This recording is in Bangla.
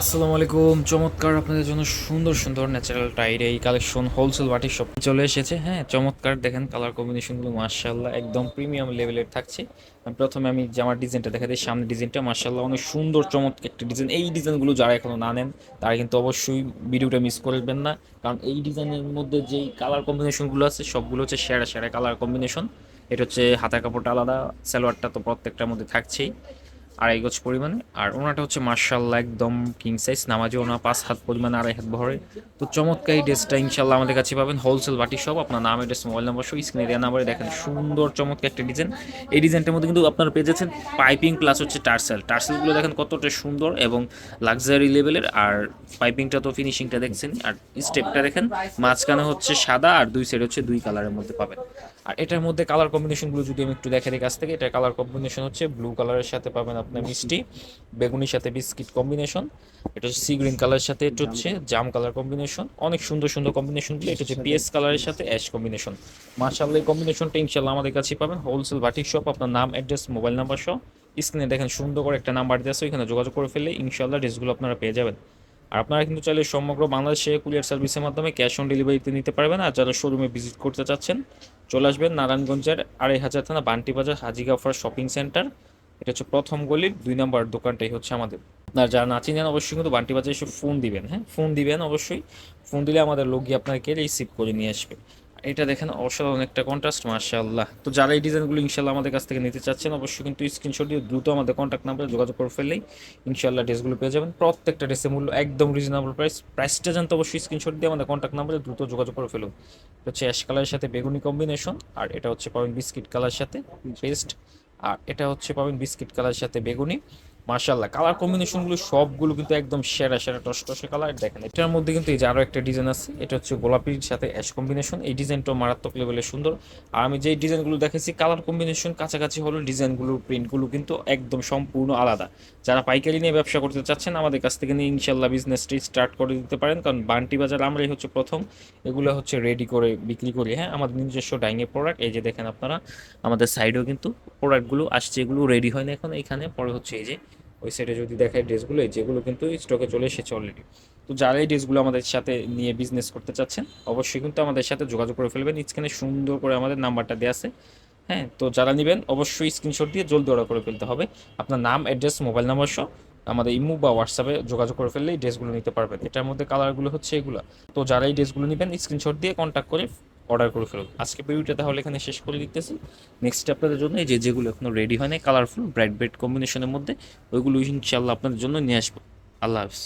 আসসালামু আলাইকুম, চমৎকার আপনাদের জন্য সুন্দর সুন্দর ন্যাচারাল টাইড এই কালেকশন হোলসেল বাটির সব চলে এসেছে। হ্যাঁ চমৎকার দেখেন কালার কম্বিনেশনগুলো মার্শাল্লাহ একদম প্রিমিয়াম লেভেলের থাকছে। প্রথমে আমি জামার ডিজাইনটা দেখা দিই সামনে ডিজাইনটা মার্শাল্লাহ অনেক সুন্দর চমৎকার একটা ডিজাইন এই ডিজাইনগুলো যারা এখনও না নেন, তারা কিন্তু অবশ্যই ভিডিওটা মিস করবেন না। কারণ এই ডিজাইনের মধ্যে যেই কালার কম্বিনেশনগুলো আছে, সবগুলো হচ্ছে সেরা সেরা কালার কম্বিনেশন এটা হচ্ছে হাতা কাপড়টা আলাদা, সালোয়ারটা তো প্রত্যেকটার মধ্যে থাকছেই। আড়াই গজ পরিমাণে। আর ওনাটা হচ্ছে মার্শাল্লাহ একদম কিং সাইজ নামাজে ওনা পাঁচ হাত পরিমাণে আড়াই হাত ভরে। তো চমৎকার এই ড্রেসটা ইনশাল্লাহ আমাদের কাছে পাবেন। হোলসেল বাটি সব, আপনার নাম অ্যাড্রেস মোবাইল নাম্বার সব স্ক্রিনে দেওয়া নাম্বারে দেখেন, সুন্দর চমৎকার একটা ডিজাইন এই ডিজাইনটার মধ্যে কিন্তু আপনারা পেয়ে যাচ্ছেন পাইপিং প্লাস হচ্ছে টার্সেল। টার্সেলগুলো দেখেন কতটা সুন্দর এবং লাক্সারি লেভেলের আর পাইপিংটা তো ফিনিশিংটা দেখছেন। আর স্টেপটা দেখেন, মাঝখানে হচ্ছে সাদা আর দুই সাইড হচ্ছে দুই কালারের মধ্যে পাবেন। আর এটার মধ্যে কালার কম্বিনেশনগুলো যদি আমি একটু দেখাই কাছ থেকে এটার কালার কম্বিনেশন হচ্ছে ব্লু কালারের সাথে পাবেন আপনার মিষ্টি বেগুনির সাথে বিস্কিট কম্বিনেশন এটা হচ্ছে সি গ্রিন কালারের সাথে এটা হচ্ছে জাম কালার কম্বিনেশন অনেক সুন্দর সুন্দর কম্বিনেশনগুলো এটা হচ্ছে পিএস কালারের সাথে অ্যাশ কম্বিনেশন মার্শাল্লাহ এই কম্বিনেশনটা ইনশাল্লাহ আমাদের কাছে পাবেন। হোলসেল বাটিক শপ আপনার নাম অ্যাড্রেস মোবাইল নাম্বার সহ। স্ক্রিনে দেখেন সুন্দর করে একটা নাম্বার দিয়ে আছে ওইখানে যোগাযোগ করে ফেললে ইনশাল্লাহ ড্রেসগুলো আপনারা পেয়ে যাবেন। আর আপনারা কিন্তু চাইলে সমগ্র বাংলাদেশে কুরিয়ার সার্ভিসের মাধ্যমে ক্যাশ অন ডেলিভারিতে নিতে পারবেন। আর যারা শোরুমে ভিজিট করতে চাচ্ছেন চলে আসবেন নারায়ণগঞ্জের আড়াই হাজার থানা বান্টি বাজার হাজি গাফার শপিং সেন্টার এটা হচ্ছে প্রথম গলির দুই নম্বর দোকানটাই হচ্ছে আমাদের। আর যারা না চিনেন অবশ্যই কিন্তু বান্টি বাজারে এসে ফোন দিবেন হ্যাঁ? ফোন দিবেন অবশ্যই। ফোন দিলে আমাদের লোক গিয়ে আপনাকে রিসিভ করে নিয়ে আসবে। এটা দেখেন অসাধারণ একটা কন্ট্রাস্ট মার্শাল্লাহ তো যারা এই ডিজাইনগুলো ইনশাল্লাহ আমাদের কাছ থেকে নিতে চাচ্ছেন, অবশ্যই কিন্তু স্ক্রিনশট দিয়ে দ্রুত আমাদের কন্ট্যাক্ট নাম্বারে যোগাযোগ করে ফেললেই ইনশাল্লাহ ড্রেসগুলো পেয়ে যাবেন। প্রত্যেকটা ড্রেসের মূল্য একদম রিজনেবল প্রাইস প্রাইসটা জানতে অবশ্যই স্ক্রিনশট দিয়ে আমাদের কন্ট্যাক্ট নাম্বারে দ্রুত যোগাযোগ করে ফেলুন। হচ্ছে অ্যাশ কালারের সাথে বেগুনি কম্বিনেশন আর এটা হচ্ছে পাবেন বিস্কিট কালার সাথে পেস্ট আর এটা হচ্ছে পাবেন বিস্কিট কালারের সাথে বেগুনি। মার্শাল্লাহ কালার কম্বিনেশনগুলো সবগুলো কিন্তু একদম সেরা সেরা টসটসে কালার দেখেন, এটার মধ্যে কিন্তু এই যে আরও একটা ডিজাইন আছে, এটা হচ্ছে গোলাপির সাথে অ্যাশ কম্বিনেশন এই ডিজাইনটাও মারাত্মক লেভেলের সুন্দর। আর আমি যে ডিজাইনগুলো দেখেছি কালার কম্বিনেশন কাছাকাছি হলো ডিজাইনগুলো প্রিন্টগুলো কিন্তু একদম সম্পূর্ণ আলাদা। যারা পাইকারি নিয়ে ব্যবসা করতে চাচ্ছেন, আমাদের কাছ থেকে নিয়ে ইনশাল্লাহ বিজনেসটি স্টার্ট করে দিতে পারেন। কারণ বান্টি বাজার আমরাই হচ্ছে প্রথম। এগুলো হচ্ছে রেডি করে বিক্রি করি হ্যাঁ? আমাদের নিজস্ব ডাইংয়ে প্রোডাক্ট এই যে দেখেন আপনারা, আমাদের সাইডেও কিন্তু প্রোডাক্টগুলো আসছে, এগুলো রেডি হয় না এখন এখানে। পরে হচ্ছে এই যে ওই সাইডে যদি দেখায় ড্রেসগুলো যেগুলো কিন্তু স্টকে চলে এসেছে অলরেডি তো যারা এই ড্রেসগুলো আমাদের সাথে নিয়ে বিজনেস করতে চাচ্ছেন, অবশ্যই কিন্তু আমাদের সাথে যোগাযোগ করে ফেলবেন। স্ক্রিনে সুন্দর করে আমাদের নাম্বারটা দেওয়া আছে। হ্যাঁ তো যারা নেবেন, অবশ্যই স্ক্রিনশট দিয়ে জলদি অর্ডার করে ফেলতে হবে। আপনার নাম অ্যাড্রেস মোবাইল নাম্বার সহ আমাদের ইমু বা হোয়াটসঅ্যাপে যোগাযোগ করে ফেললে এই ড্রেসগুলো নিতে পারবেন। এটার মধ্যে কালারগুলো হচ্ছে এগুলো। তো যারা এই ড্রেসগুলো নেবেন স্ক্রিনশট দিয়ে কন্ট্যাক্ট করে অর্ডার করে ফেলুন। আজকে ভিডিওটা তাহলে এখানে শেষ করে দিতেছি। নেক্সট আপনাদের জন্য এই যে যেগুলো এখনও রেডি হয় না কালারফুল ব্রাইট ব্রাইট কম্বিনেশনের মধ্যে, ওইগুলো ইনশাল্লাহ আপনাদের জন্য নিয়ে আসব। আল্লাহ হাফিজ।